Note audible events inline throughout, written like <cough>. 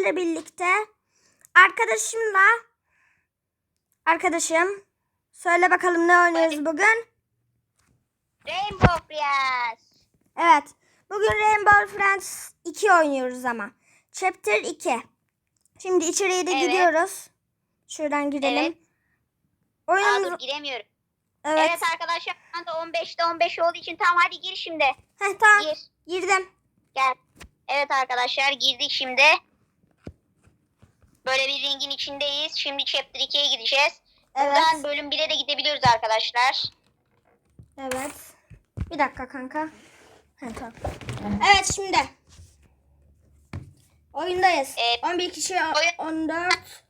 sizlerle birlikte arkadaşımla arkadaşım söyle bakalım ne oynuyoruz bugün? Rainbow Friends. Evet. Bugün Rainbow Friends 2 oynuyoruz ama. Chapter 2. Şimdi içeriye de Evet. gidiyoruz. Şuradan girelim. Evet. Aa, Oyunumuz dur giremiyorum. evet. Evet. arkadaşlar şu anda 15'te 15 olduğu için tamam hadi gir şimdi. Heh, tamam. Gir. Girdim. Gel. Evet arkadaşlar girdik şimdi. Böyle bir ringin içindeyiz. Şimdi chapter 2'ye gideceğiz. Evet. Buradan bölüm 1'e de gidebiliyoruz arkadaşlar. Evet. Bir dakika kanka. Heh, tamam. Evet şimdi. Oyundayız. Evet. 11 kişi Oyun- 14.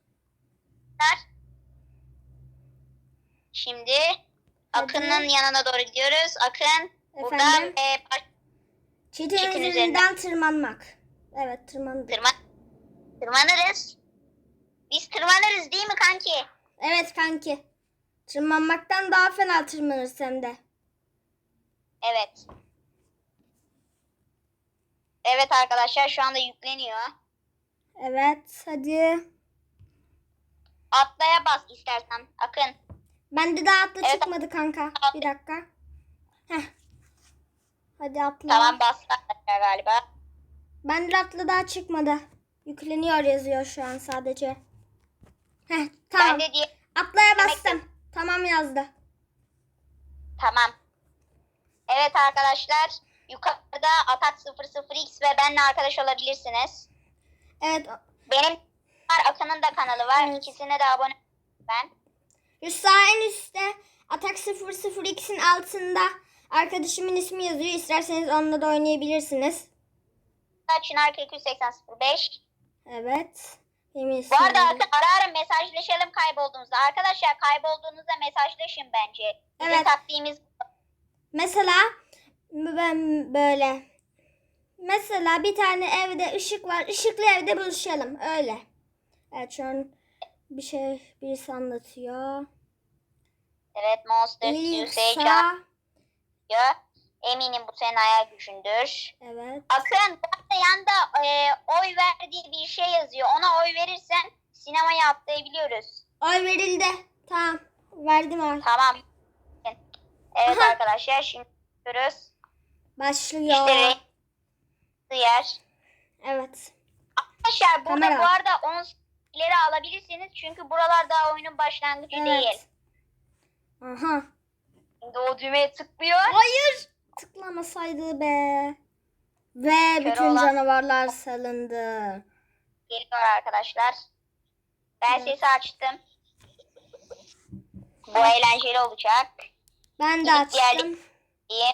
Şimdi Akın'ın yanına doğru gidiyoruz. Akın buradan e, baş- Çetin üzerinden tırmanmak. Evet tırmandık. tırman tırmanırız. Biz tırmanırız değil mi kanki? Evet kanki. Tırmanmaktan daha fena tırmanırız hem de. Evet. Evet arkadaşlar şu anda yükleniyor. Evet hadi. Atlaya bas istersen. Akın. Bende daha atla Evet. çıkmadı kanka. Bir dakika. Heh. Hadi atla. Tamam bastı arkadaşlar galiba. Bende atla daha çıkmadı. Yükleniyor yazıyor şu an sadece. Heh, tamam. Ben de diye Atlaya Demek bastım. Tamam yazdı. tamam. Evet arkadaşlar yukarıda Atak 00x ve benle arkadaş olabilirsiniz. Evet. Benim var Akın'ın da kanalı var. Evet. İkisine de abone ben. Sağ en üstte Atak 00x'in altında arkadaşımın ismi yazıyor. İsterseniz onunla da oynayabilirsiniz. Çınar 28005. Evet. Benim Bu arada. Akın ara ara mesajlaşalım kaybolduğunuzda. Arkadaşlar kaybolduğunuzda mesajlaşın bence. Bizim Evet. taktiğimiz Mesela ben böyle mesela bir tane evde ışık var. Işıklı evde buluşalım. Öyle. Evet şu an bir şey birisi anlatıyor. Evet Monster Suicide diyor. Eminim bu senin hayal gücündür. evet. Akın bu arada yanda e, oy ver diye bir şey yazıyor. Ona oy verirsen sinemaya atlayabiliyoruz. Oy verildi. Tamam. Verdim oy. Tamam. Evet Aha. arkadaşlar şimdi görüyoruz. Başlıyor. İşte yer. Evet. Arkadaşlar burada Kamera. bu arada 10 ileri alabilirsiniz. Çünkü buralar daha oyunun başlangıcı değil. Evet. Aha. Şimdi o düğmeye tıklıyor. Hayır. Tıklamasaydı be. Ve Kör bütün olan- canavarlar salındı. Geliyor arkadaşlar. Ben sesi açtım. Bu eğlenceli olacak. Ben de Gidip açtım. diye.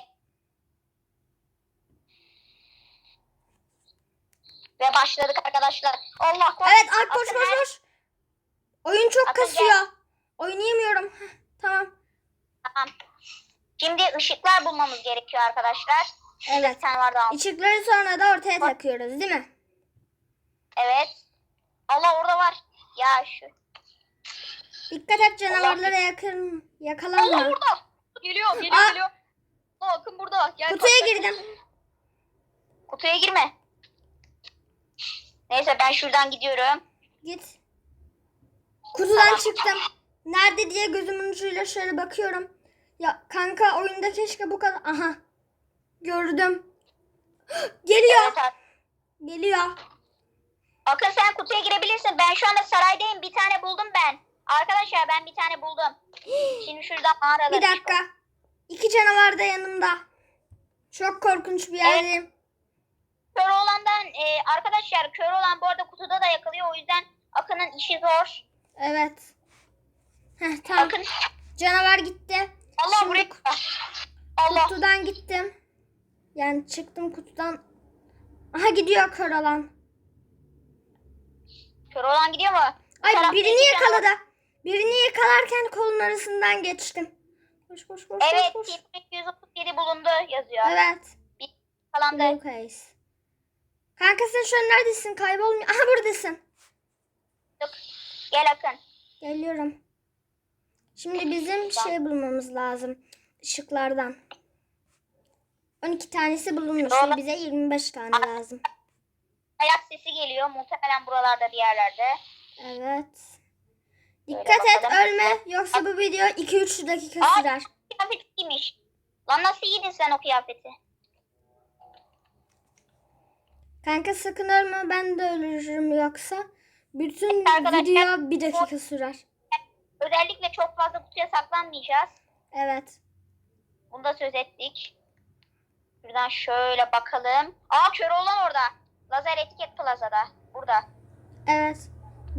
Ve başladık arkadaşlar. Allah koş. Evet ay koş Akın koş koş. Oyun çok Akın kasıyor. Oynayamıyorum. Heh, tamam. Tamam. Şimdi ışıklar bulmamız gerekiyor arkadaşlar. Evet. Bir tane. Işıkları sonra da ortaya takıyoruz değil mi? Evet. Allah orada var. Ya şu. Dikkat et canavarlara yakın Allah yakalanma. burada. Geliyor geliyor Aa. geliyor. Allah akın burada. Gel, Kutuya kaç. girdim. Kutuya girme. Neyse ben şuradan gidiyorum. Git. Kutudan çıktım. Nerede diye gözümün ucuyla şöyle bakıyorum. Ya kanka oyunda keşke bu kadar... Aha. Gördüm. <gasps> Geliyor. Evet, Geliyor. Akın sen kutuya girebilirsin. Ben şu anda saraydayım. Bir tane buldum ben. Arkadaşlar ben bir tane buldum. <gasps> Şimdi şuradan mağaralara Bir dakika. İki canavar da yanımda. Çok korkunç bir yerdeyim. Kör olandan e, arkadaşlar kör olan bu arada kutuda da yakalıyor. O yüzden Akın'ın işi zor. Evet. Heh, tamam. Akın Canavar gitti. Allah buraya. Allah. Kutudan gittim. Yani çıktım kutudan. Aha gidiyor kör olan. Kör olan gidiyor mu? Ay tarafta birini yakaladı. Birini yakalarken kolun arasından geçtim. Koş koş koş Evet koş. koş. 237 bulundu yazıyor. Evet. Yakalandı. Blue case. Kanka sen şu an neredesin? Kaybolmuyor. Aha buradasın. Gel Akın. Geliyorum. Şimdi bizim şey bulmamız lazım. Işıklardan. 12 tanesi bulunmuş. Şimdi bize 25 tane lazım. ayak sesi geliyor. Muhtemelen buralarda bir yerlerde. Evet. Dikkat et ölme yoksa bu video 2-3 dakika Aa. sürer. Kıyafet giymiş. Lan nasıl giydin sen o kıyafeti? Kanka sakın ölme ben de ölürüm yoksa. Bütün video bir dakika sürer. Özellikle çok fazla kutuya saklanmayacağız. Evet. Bunu da söz ettik. Şuradan şöyle bakalım. Aa kör olan orada. Lazer etiket plazada. Burada. Evet.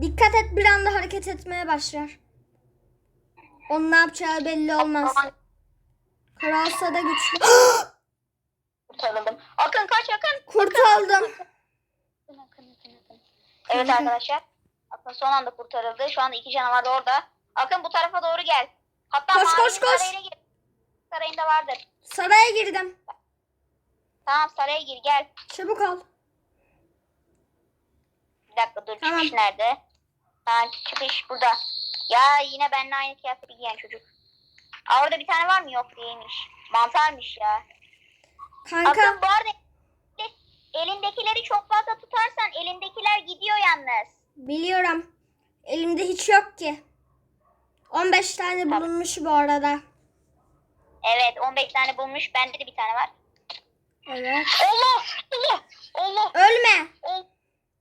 Dikkat et bir anda hareket etmeye başlar. Onun ne yapacağı belli olmaz. Kralsa da güçlü. <gasps> Kurtarıldım. Akın kaç Akın. Kurtuldum. Akın, Akın, Akın, Akın. Evet arkadaşlar. Akın son anda kurtarıldı. Şu anda iki canavar da orada. Akın bu tarafa doğru gel. Hatta Koş, mağaranın koş, koş. sarayına gir. Sarayında vardır. Saraya girdim. Tamam saraya gir gel. Çabuk ol. Bir dakika dur Tamam. çıkış nerede? Ha çıkış burada. Ya yine benimle aynı kıyafeti giyen çocuk. Aa, orada bir tane var mı? Yok değilmiş. Mantarmış ya. Kanka Akın bu arada elindekileri çok fazla tutarsan elindekiler gidiyor yalnız. biliyorum. Elimde hiç yok ki. 15 tane Tamam. bulunmuş bu arada. Evet 15 tane bulmuş. Bende de bir tane var. Evet. Allah! Allah! Allah! Ölme. Allah!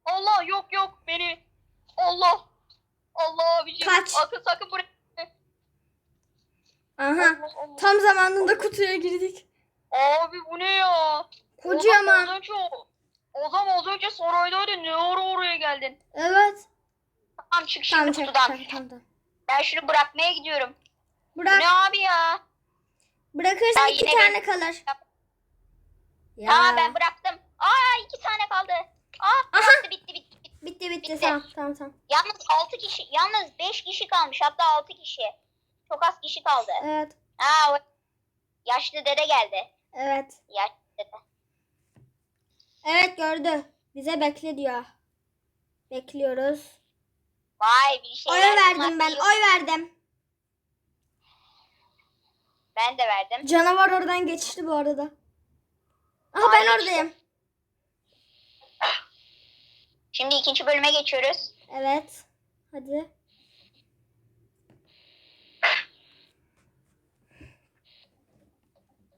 Allah yok yok beni. Allah! Allah abicim. Kaç. Akın sakın buraya. Aha. Allah, Allah. Tam zamanında kutuya girdik. Abi bu ne ya? Ozan Kocaman. az önce, Ozan az önce saraydaydı. Ne ara oraya geldin? Evet. Tamam çık şimdi Tamam çek. kutudan. Tamam, tamam, tamam. Ben şunu bırakmaya gidiyorum. Bırak. ne abi ya? Bırakırsan Ya iki tane ben- kalır. Ya. Aa ben bıraktım. Aa iki tane kaldı. Aa Aha. bitti bitti bitti. bitti. Bitti bitti Bitti. tamam tamam tamam. Yalnız 6 kişi, yalnız 5 kişi kalmış. Hatta 6 kişi. Çok az kişi kaldı. Evet. Aa o yaşlı dede geldi. Evet. Yaşlı dede. Evet gördü. Bize bekle diyor. Bekliyoruz. Vay bir şey. Oy verdim ben. Oy verdim. Ben de verdim. Canavar oradan geçti bu arada. Aha ben Ay, oradayım. Şimdi ikinci bölüme geçiyoruz. Evet. Hadi.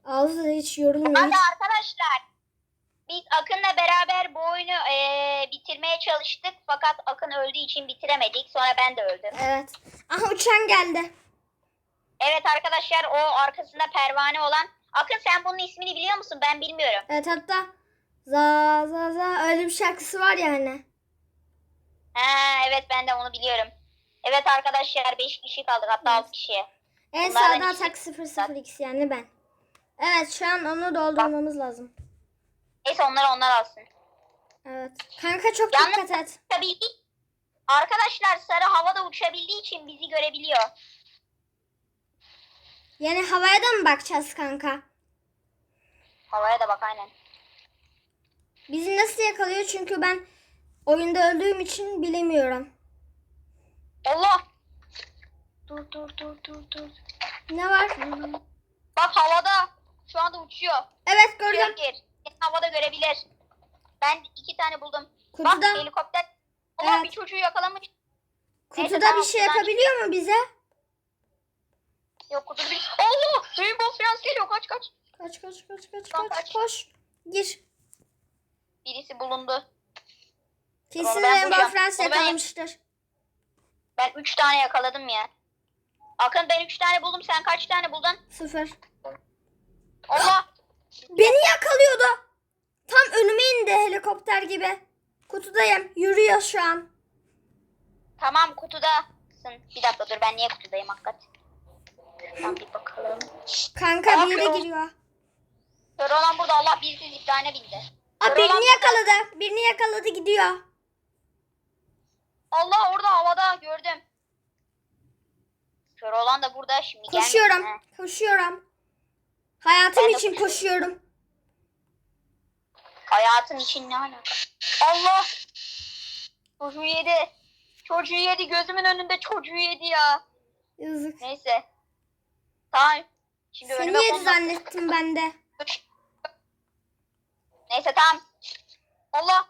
Ağzı hiç yorulmuyor. Hadi arkadaşlar. Biz Akın'la beraber bu oyunu eee, bitirmeye çalıştık. Fakat Akın öldüğü için bitiremedik. Sonra ben de öldüm. Evet. Aha uçan geldi. Evet arkadaşlar o arkasında pervane olan. Akın sen bunun ismini biliyor musun? Ben bilmiyorum. Evet hatta za za za öyle bir şarkısı var ya hani. Ha, evet ben de onu biliyorum. Evet arkadaşlar 5 kişi kaldık hatta 6 kişi. En sağda atak 002 yani ben. Evet şu an onu doldurmamız lazım. Neyse onları onlar alsın. Evet. Kanka çok Yalnız- dikkat et. Tabii arkadaşlar sarı havada uçabildiği için bizi görebiliyor. Yani havaya da mı bakacağız kanka? Havaya da bak aynen. Bizi nasıl yakalıyor çünkü ben oyunda öldüğüm için bilemiyorum. Allah! Dur dur dur dur dur. Ne var? Bak havada. Şu anda uçuyor. Evet Gör gördüm. gir. Seni havada görebilir. Ben iki tane buldum. Bak Kutuda, helikopter. Allah Evet. bir çocuğu yakalamış. kutuda tamam, bir şey yapabiliyor mu bize? Yok kutuda bir... Allah! Rainbow Friends geliyor kaç kaç. Kaç kaç kaç kaç kaç kaç. koş. Gir. Birisi bulundu. Kesin Rainbow. Friends yakalamıştır. Ben üç tane yakaladım ya. Akın ben üç tane buldum. Sen kaç tane buldun? Sıfır. Allah! Beni yakalıyordu. Tam önüme indi helikopter gibi. Kutudayım. Yürüyor şu an. Tamam kutudasın. Bir dakika dur ben niye kutudayım hakikaten. Tamam bir bakalım. Kanka Aa, biri kral. giriyor. Kör olan burada Allah birisi ziplane bindi. Aa, Kör olan birini yakaladı. Birini yakaladı gidiyor. Allah orada havada gördüm. Kör olan da burada şimdi Koşuyorum. gelmesin, ha. Koşuyorum. Hayatım Ben de için koşuyorum. Hayatın için ne alaka? Allah! Çocuğu yedi. Çocuğu yedi. Gözümün önünde çocuğu yedi ya. Yazık. Neyse. Tamam. Şimdi Seni önüme yedi zannettim ben de. Neyse tamam. Allah!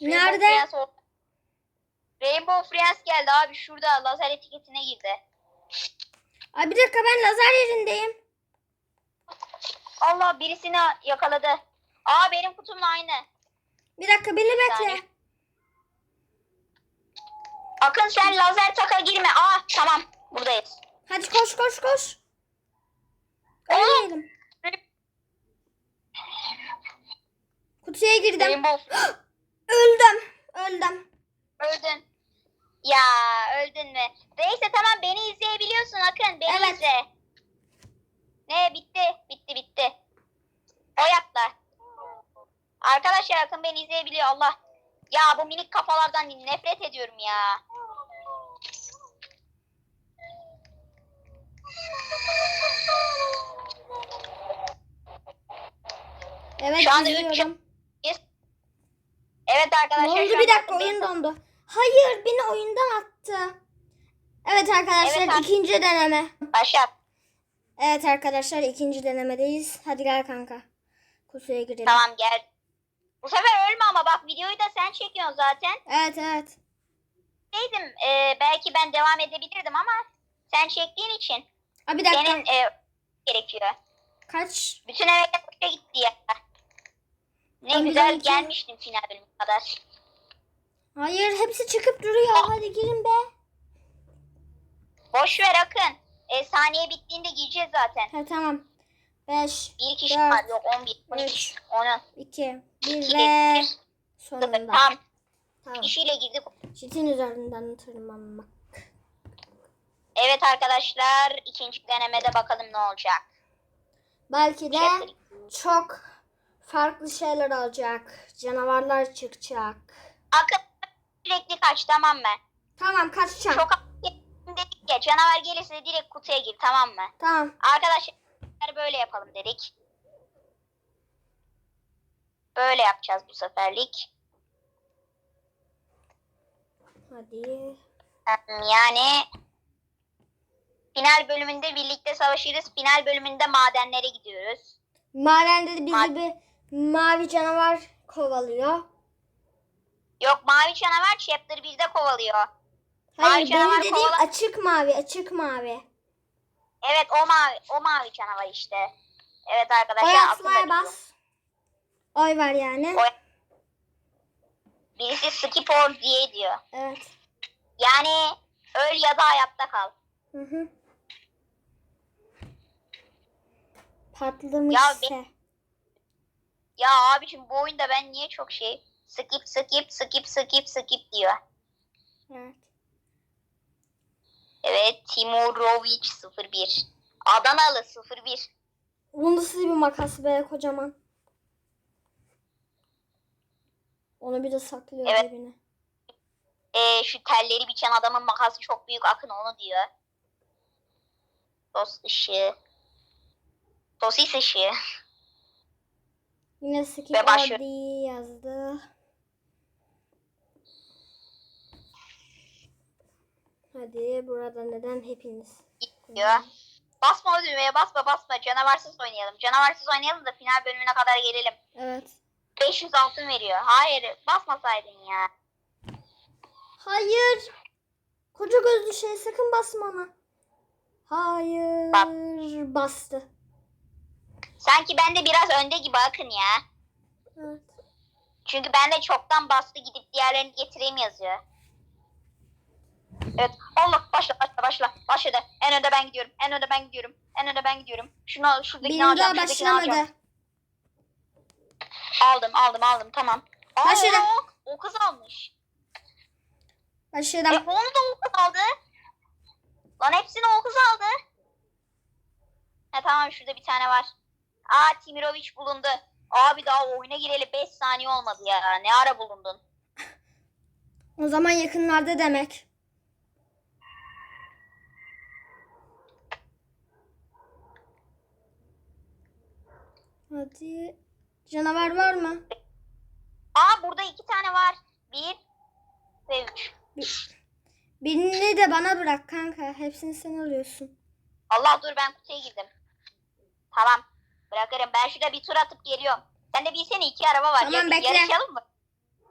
Nerede? Friends oldu. Rainbow Friends geldi abi şurada lazer etiketine girdi. Ay bir dakika ben lazer yerindeyim. Allah birisini yakaladı. Aa benim kutumla aynı. Bir dakika beni bekle. Akın sen lazer taka girme. Aa tamam buradayız. Hadi koş koş koş. Ölmeyelim. Kutuya girdim. <gasps> Öldüm. Öldüm. öldün. Ya öldün mü? Neyse tamam beni izleyebiliyorsun Akın. Beni Evet. izle. Ne bitti bitti bitti. O yaptı. Arkadaşlar Akın beni izleyebiliyor Allah. Ya bu minik kafalardan nefret ediyorum ya. Evet Şu anda izliyorum. Evet arkadaşlar. oldu şu bir dakika oyun dondu. Hayır beni oyundan attı. Evet arkadaşlar Evet, ikinci deneme. Başlat. Evet arkadaşlar ikinci denemedeyiz. Hadi gel kanka. Kutuya girelim. Tamam gel. Bu sefer ölme ama bak videoyu da sen çekiyorsun zaten. Evet evet. Deydim e, belki ben devam edebilirdim ama sen çektiğin için Aa, bir dakika. senin e, gerekiyor. Kaç? Bütün emekler boşa gitti ya. Ne Abi güzel belki- gelmiştin final bölümü kadar. Hayır hepsi çıkıp duruyor. Hadi girin be. Boş ver Akın. E, saniye bittiğinde gireceğiz zaten. Ha tamam. 5, Bir kişi Dört, var. Yok 11, 12, üç, 10, 2, 1 2, ve 1, 0. sonunda. Tamam. Tamam. Kişiyle girdik. Çitin üzerinden tırmanmak. Evet arkadaşlar ikinci denemede bakalım ne olacak. Belki de Chapter çok farklı şeyler olacak. Canavarlar çıkacak. Akın sürekli kaç tamam mı? Tamam kaçacağım. Çok dedik ya canavar gelirse direkt kutuya gir tamam mı? Tamam. Arkadaşlar böyle yapalım dedik. Böyle yapacağız bu seferlik. Hadi. Yani final bölümünde birlikte savaşırız. Final bölümünde madenlere gidiyoruz. Madende de bizi Mad- bir mavi canavar kovalıyor. Yok mavi canavar chapter 1'de kovalıyor. Hayır canavar benim dediğim kovala- açık mavi, açık mavi. Evet o mavi o mavi canavar işte. Evet Oy arkadaşlar. atmaya aklında bas. Oy var yani. Oy. Birisi skip or diye diyor. Evet. Yani öl ya da hayatta kal. Hı hı. Ya Patlamışsa. Ya abicim bu oyunda ben niye çok şey skip skip skip skip skip diyor. Evet. Evet Timurovic 01. Adanalı 01. Bu nasıl bir makas be kocaman. Onu bir de saklıyor Evet. cebine. Ee, şu telleri biçen adamın makası çok büyük akın onu diyor. Dost ışığı. Sosis ışığı. Yine skip yazdı. Hadi burada neden hepiniz? diyor. Basma o düğmeye basma basma canavarsız oynayalım. Canavarsız oynayalım da final bölümüne kadar gelelim. Evet. 500 altın veriyor. Hayır basmasaydın ya. Hayır. Koca gözlü şey sakın basma ona. Hayır. Bas. Bastı. Sanki ben de biraz önde gibi akın ya. Evet. Çünkü ben de çoktan bastı gidip diğerlerini getireyim yazıyor. Evet. Allah başla başla başla. Başladı. En önde ben gidiyorum. En önde ben gidiyorum. En önde ben gidiyorum. Şunu al, şuradakini Benim daha başlamadı. Aldım aldım aldım tamam. Aa, Başladı. O kız almış. E, Başladım. onu da o kız aldı. Lan hepsini o kız aldı. Ha tamam şurada bir tane var. Aa Timirovic bulundu. Abi daha oyuna gireli 5 saniye olmadı ya. Ne ara bulundun? O zaman yakınlarda demek. Hadi. Canavar var mı? Aa burada iki tane var. Bir ve üç. Bir- Birini de bana bırak kanka. Hepsini sen alıyorsun. Allah dur ben kutuya girdim. Tamam. Bırakırım. Ben şurada bir tur atıp geliyorum. Sen de bilsene iki araba var. Tamam, Yarış- bekle. Yarışalım mı?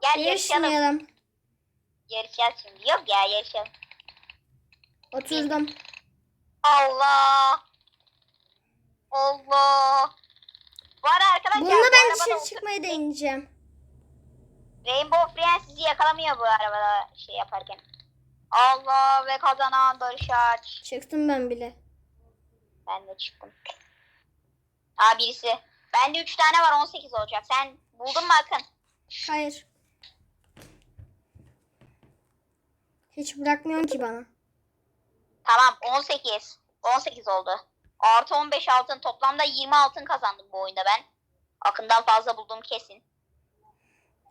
Gel yarışalım. Yarışmayalım. Yarışacağız şimdi. Yok ya yarışalım. Oturdum. Allah. Allah. Var arkadaşlar. Bununla bu ben arabada dışarı çıkmayı deneyeceğim. Rainbow Friends sizi yakalamıyor bu arabada şey yaparken. Allah ve kazanan Barış Aç. Çıktım ben bile. Ben de çıktım. Aa birisi. Bende 3 tane var 18 olacak. Sen buldun mu Akın? Hayır. Hiç bırakmıyorsun ki bana. Tamam 18. 18 oldu. Artı 15 altın. Toplamda 20 altın kazandım bu oyunda ben. Akından fazla buldum kesin.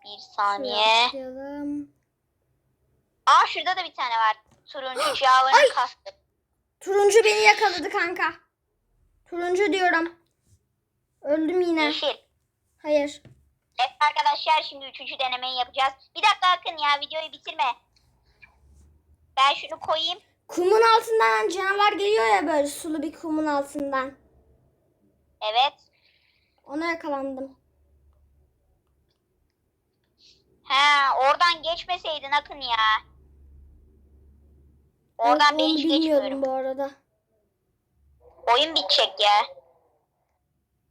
Bir saniye. Başlayalım. Aa şurada da bir tane var. Turuncu! <gasps> Java'nın kastı. Turuncu beni yakaladı kanka. Turuncu diyorum. Öldüm yine. Yeşil. Hayır. Evet arkadaşlar şimdi üçüncü denemeyi yapacağız. Bir dakika Akın ya videoyu bitirme. Ben şunu koyayım. Kumun altından canavar geliyor ya böyle sulu bir kumun altından. Evet. Ona yakalandım. He oradan geçmeseydin Akın ya. Oradan ben hiç geçmiyorum. bu arada. Oyun bitecek ya.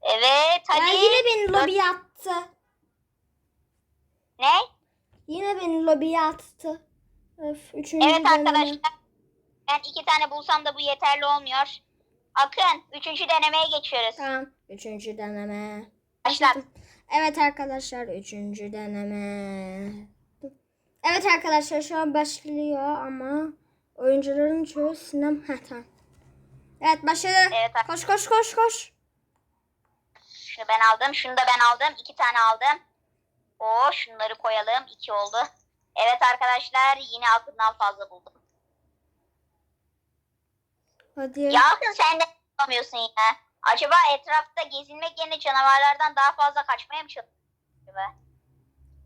Evet hadi. Ya yine beni lobiye attı. Ne? Yine beni lobiye attı. Öf, üçüncü Evet deneme. arkadaşlar. Ben iki tane bulsam da bu yeterli olmuyor. Akın üçüncü denemeye geçiyoruz. Tamam. Üçüncü deneme. Başlat. Evet arkadaşlar üçüncü deneme. Evet arkadaşlar şu an başlıyor ama oyuncuların çoğu sinem. Heh tamam. Evet başladı. Evet Koş koş koş koş. şunu ben aldım. Şunu da ben aldım. İki tane aldım. Oo şunları koyalım. İki oldu. Evet arkadaşlar yine Akın'dan fazla buldum. Hadi. Ya Akın sen de bulamıyorsun ya. Acaba etrafta gezinmek yerine canavarlardan daha fazla kaçmaya mı çalışıyorsun? acaba?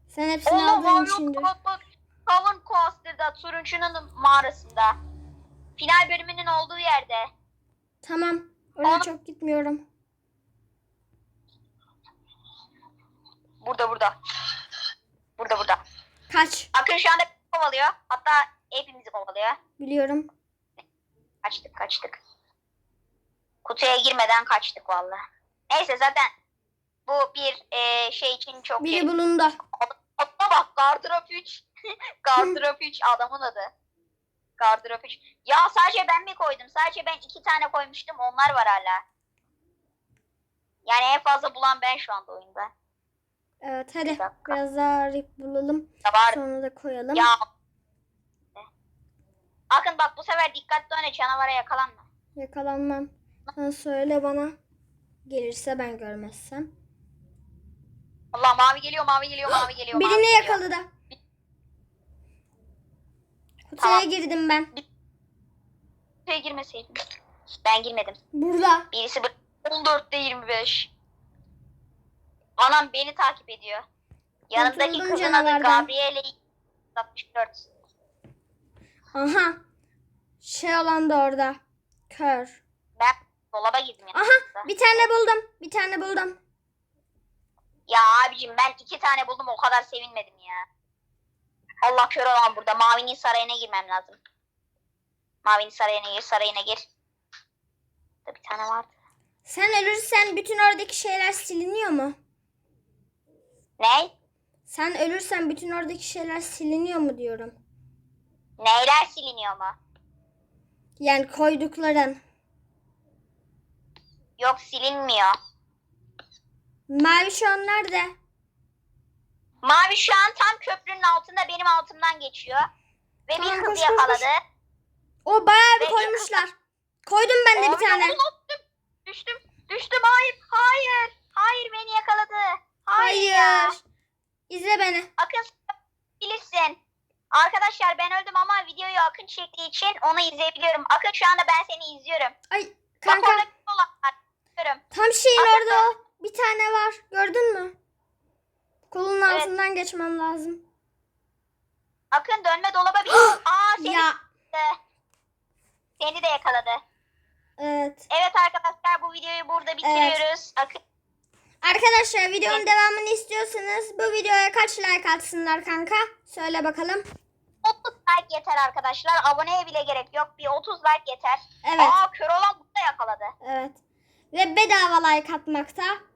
Sen hepsini Oğlum aldığın bak. Kavun Coaster'da turuncunun mağarasında. Final bölümünün olduğu yerde. Tamam. Oraya Onu- çok gitmiyorum. Burada burada. Burada burada. Kaç. Akın şu anda kovalıyor. Hatta hepimizi kovalıyor. Biliyorum. Kaçtık kaçtık. Kutuya girmeden kaçtık valla. Neyse zaten bu bir e, şey için çok Biri bulundu. Adına bak Gardırop 3. <laughs> Gardırop 3 adamın adı. Gardırop 3. Ya sadece ben mi koydum? Sadece ben iki tane koymuştum. Onlar var hala. Yani en fazla bulan ben şu anda oyunda. Evet hadi. Bir. Biraz daha rip bulalım. Var. Sonra da koyalım. Ya. Akın bak bu sefer dikkatli oyna canavara yakalanma. Yakalanmam. Sen söyle bana. Gelirse ben görmezsem. Allah mavi geliyor mavi geliyor mavi geliyor. mavi Birini geliyor. yakaladı. Kutuya Tamam. girdim ben. Kutuya girmeseydin. Ben girmedim. Burada. Birisi bak- 14'te 25. Anam beni takip ediyor. Yanımdaki Kurtuldum kızın adı. Gabriele 64. Aha. Şey olan da orada. Kör. Dolaba girdim ya. Aha bir tane buldum. Bir tane buldum. Ya abicim ben iki tane buldum o kadar sevinmedim ya. Allah kör olan burada. Mavinin sarayına girmem lazım. Mavinin sarayına gir, sarayına gir. Burada bir tane vardı. Sen ölürsen bütün oradaki şeyler siliniyor mu? Ne? Sen ölürsen bütün oradaki şeyler siliniyor mu diyorum. Neyler siliniyor mu? Yani koydukların. Yok silinmiyor. Mavi şu an nerede? Mavi şu an tam köprünün altında benim altımdan geçiyor. Ve Tamam, bir koş, kız koş, koş. yakaladı. O bayağı bir Ve- koymuşlar. Koydum ben de bir Abi, tane. unuttum. Düştüm. Düştüm. Hayır. Hayır. Hayır beni yakaladı. Hayır. Hayır. İzle beni. Akın bilirsin. Arkadaşlar ben öldüm ama videoyu Akın çektiği için onu izleyebiliyorum. Akın şu anda ben seni izliyorum. Ay Bak kanka orada İzliyorum. tam şeyin Akın orada o. Bir tane var. Gördün mü? Kolun Evet. altından geçmem lazım. Akın dönme dolaba bir. <gasps> Aa seni, Ya seni de yakaladı. evet. Evet arkadaşlar bu videoyu burada bitiriyoruz. Akın Arkadaşlar videonun devamını istiyorsanız bu videoya kaç like atsınlar kanka? Söyle bakalım. 30 like yeter arkadaşlar. Aboneye bile gerek yok. Bir 30 like yeter. Evet. Aa kör olan bunu da yakaladı. Evet. Ve bedava like atmakta.